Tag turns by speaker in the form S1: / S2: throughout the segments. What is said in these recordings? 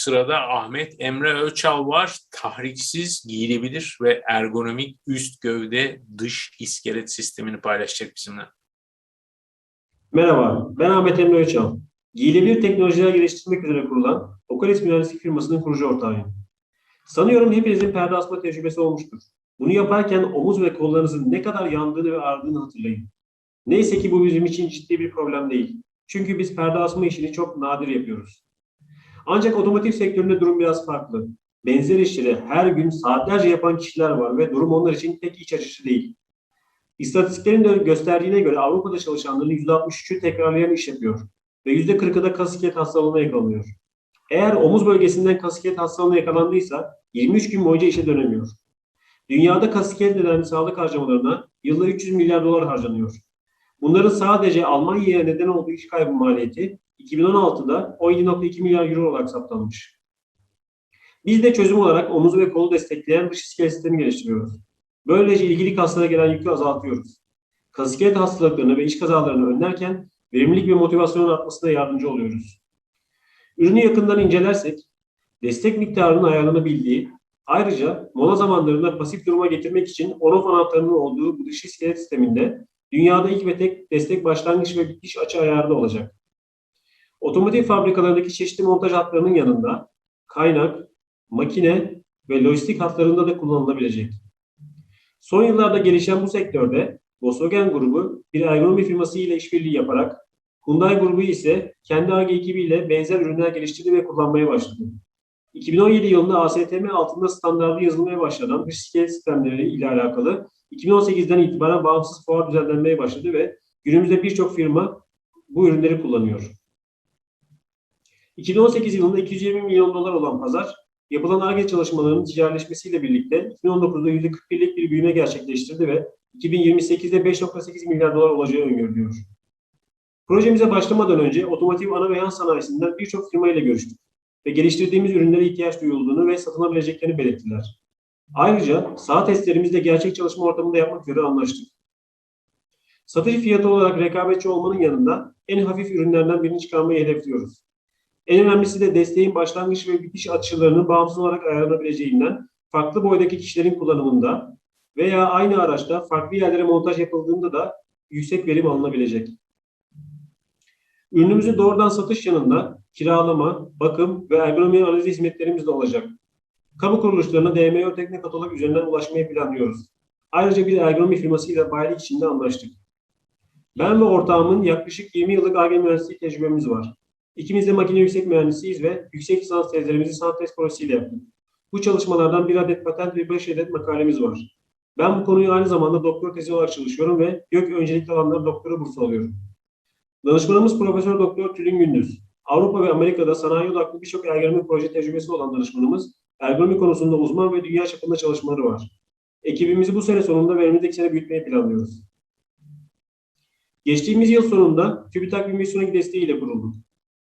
S1: sırada Ahmet Emre Öçal var. Tahriksiz, giyilebilir ve ergonomik üst gövde dış iskelet sistemini paylaşacak bizimle.
S2: Merhaba, ben Ahmet Emre Öçal. Giyilebilir teknolojiler geliştirmek üzere kurulan Okalis Mühendislik firmasının kurucu ortağıyım. Sanıyorum hepinizin perde asma tecrübesi olmuştur. Bunu yaparken omuz ve kollarınızın ne kadar yandığını ve ardığını hatırlayın. Neyse ki bu bizim için ciddi bir problem değil. Çünkü biz perde asma işini çok nadir yapıyoruz. Ancak otomotiv sektöründe durum biraz farklı. Benzer işleri her gün saatlerce yapan kişiler var ve durum onlar için pek iç açıcı değil. İstatistiklerin de gösterdiğine göre Avrupa'da çalışanların %63'ü tekrarlayan iş yapıyor ve %40'ı da kasket hastalığına yakalanıyor. Eğer omuz bölgesinden kasket hastalığına yakalandıysa 23 gün boyunca işe dönemiyor. Dünyada kasket nedenli sağlık harcamalarına yılda 300 milyar dolar harcanıyor. Bunların sadece Almanya'ya neden olduğu iş kaybı maliyeti 2016'da 17.2 milyar euro olarak saptanmış. Biz de çözüm olarak omuz ve kolu destekleyen dış iskelet sistemi geliştiriyoruz. Böylece ilgili kaslara gelen yükü azaltıyoruz. Kasket hastalıklarını ve iş kazalarını önlerken verimlilik ve motivasyonun artmasına yardımcı oluyoruz. Ürünü yakından incelersek, destek miktarının ayarlanabildiği, ayrıca mola zamanlarında pasif duruma getirmek için on-off anahtarının olduğu bu dış iskelet sisteminde dünyada ilk ve tek destek başlangıç ve bitiş açı ayarlı olacak. Otomotiv fabrikalarındaki çeşitli montaj hatlarının yanında kaynak, makine ve lojistik hatlarında da kullanılabilecek. Son yıllarda gelişen bu sektörde Volkswagen grubu bir ergonomi firması ile işbirliği yaparak Hyundai grubu ise kendi ARGE ekibiyle benzer ürünler geliştirdi ve kullanmaya başladı. 2017 yılında ASTM altında standartı yazılmaya başlanan dış iskelet sistemleri ile alakalı 2018'den itibaren bağımsız fuar düzenlenmeye başladı ve günümüzde birçok firma bu ürünleri kullanıyor. 2018 yılında 220 milyon dolar olan pazar, yapılan ARGE çalışmalarının ticaretleşmesiyle birlikte 2019'da %41'lik bir büyüme gerçekleştirdi ve 2028'de 5.8 milyar dolar olacağı öngörülüyor. Projemize başlamadan önce otomotiv ana ve yan sanayisinden birçok firma ile görüştük ve geliştirdiğimiz ürünlere ihtiyaç duyulduğunu ve satılabileceklerini belirttiler. Ayrıca saha testlerimizi de gerçek çalışma ortamında yapmak üzere anlaştık. Satıcı fiyatı olarak rekabetçi olmanın yanında en hafif ürünlerden birini çıkarmayı hedefliyoruz. En önemlisi de desteğin başlangıç ve bitiş açılarının bağımsız olarak ayarlanabileceğinden farklı boydaki kişilerin kullanımında veya aynı araçta farklı yerlere montaj yapıldığında da yüksek verim alınabilecek. Ürünümüzü doğrudan satış yanında kiralama, bakım ve ergonomi analizi hizmetlerimiz de olacak. Kamu kuruluşlarına DMO Teknik Katalog üzerinden ulaşmayı planlıyoruz. Ayrıca bir ergonomi firmasıyla bayilik içinde anlaştık. Ben ve ortağımın yaklaşık 20 yıllık ARGE mühendisliği tecrübemiz var. İkimiz de makine yüksek mühendisiyiz ve yüksek lisans tezlerimizi sanat test projesiyle yaptık. Bu çalışmalardan bir adet patent ve beş adet makalemiz var. Ben bu konuyu aynı zamanda doktor tezi olarak çalışıyorum ve YÖK öncelikli alanlarda doktora bursu alıyorum. Danışmanımız Profesör Doktor Tülin Gündüz. Avrupa ve Amerika'da sanayi odaklı birçok ergonomi proje tecrübesi olan danışmanımız, ergonomi konusunda uzman ve dünya çapında çalışmaları var. Ekibimizi bu sene sonunda ve önümüzdeki sene büyütmeyi planlıyoruz. Geçtiğimiz yıl sonunda TÜBİTAK bir misyonel desteğiyle kurulduk.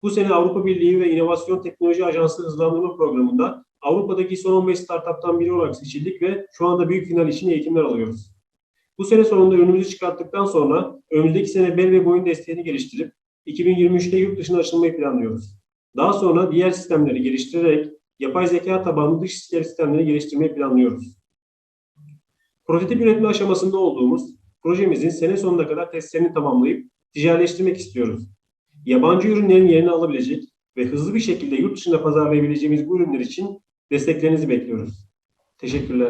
S2: Bu sene Avrupa Birliği ve İnovasyon Teknoloji Ajansı Hızlandırma Programı'nda Avrupa'daki son 15 startuptan biri olarak seçildik ve şu anda büyük final için eğitimler alıyoruz. Bu sene sonunda ürünümüzü çıkarttıktan sonra önümüzdeki sene bel ve boyun desteğini geliştirip 2023'te yurt dışına açılmayı planlıyoruz. Daha sonra diğer sistemleri geliştirerek yapay zeka tabanlı dış iskelet sistemleri geliştirmeyi planlıyoruz. Prototip üretme aşamasında olduğumuz projemizin sene sonuna kadar testlerini tamamlayıp ticaretleştirmek istiyoruz. Yabancı ürünlerin yerini alabilecek ve hızlı bir şekilde yurt dışında pazarlayabileceğimiz bu ürünler için desteklerinizi bekliyoruz. Teşekkürler.